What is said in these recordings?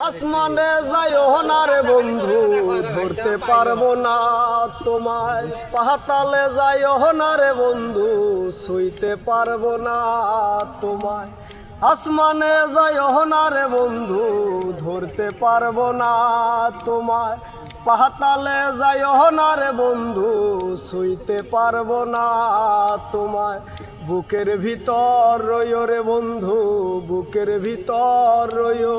আসমানে যাইও না রে বন্ধু, ধরতে পারব না তোমায়। পাহাতালে যাইও না রে বন্ধু ছুঁইতে পারব না তোমায়। আসমানে যাইও না রে বন্ধু, ধরতে পারব না তোমায়। পাহাতালে যাইও না রে বন্ধু ছুঁইতে পারব না তোমায়। বুকের ভিতর রইও রে বন্ধু, বুকের ভিতর রইও।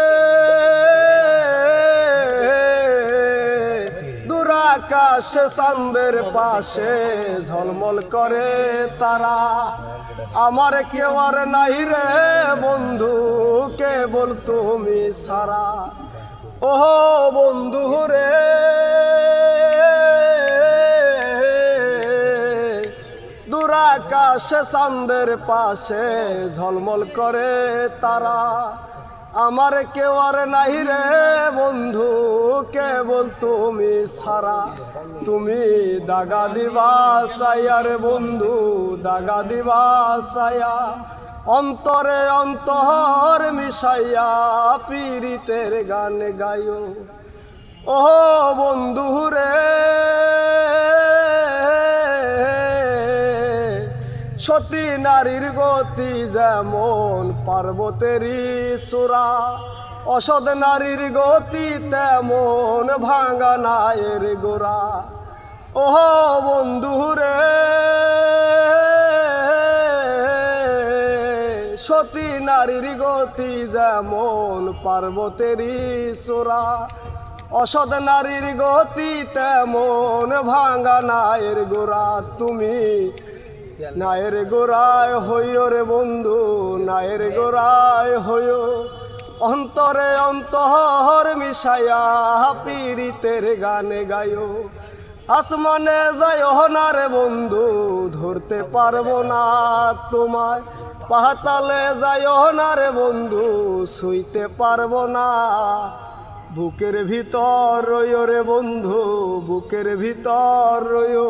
দুরাকাশে চান্দের পাশে ঝলমল করে তারা। আমার কেউ আর নাই রে বন্ধু, কেবল তুমি সারা ও বন্ধু রে। দুরাকাশে চান্দের পাশে ঝলমল করে তারা। আমার কেউ আর নাই রে বন্ধু, কেবল তুমি সারা তুমি দাগা দিবা সায়া বন্ধু, দাগা দিবা সায়া অন্তরে অন্তর মিশাইয়া পীড়িতের গান গায়ো ও বন্ধু সতী নারীর গতি যেমন পার্বতেরই সুরা, অসৎ নারীর গতি তেমন ভাঙা নায়ের গোরা ওহ বন্ধু রে, সতী নারীর গতি যেমন পার্বতেরই সোরা, অসৎ নারীর গতি তেমন ভাঙা নায়ের গোরা তুমি নায়ের গোড়ায় হইও রে বন্ধু, নায়ের গোড়ায় হইও। অন্তরে অন্তর মিশাইয়া পীড়িতের গানে গায়ো আসমানে যাইও না রে বন্ধু, ধরতে পারব না তোমায়। পাহাতালে যাইও না রে বন্ধু শুইতে পারব না। বুকের ভিতর রইও রে বন্ধু, বুকের ভিতর রইও।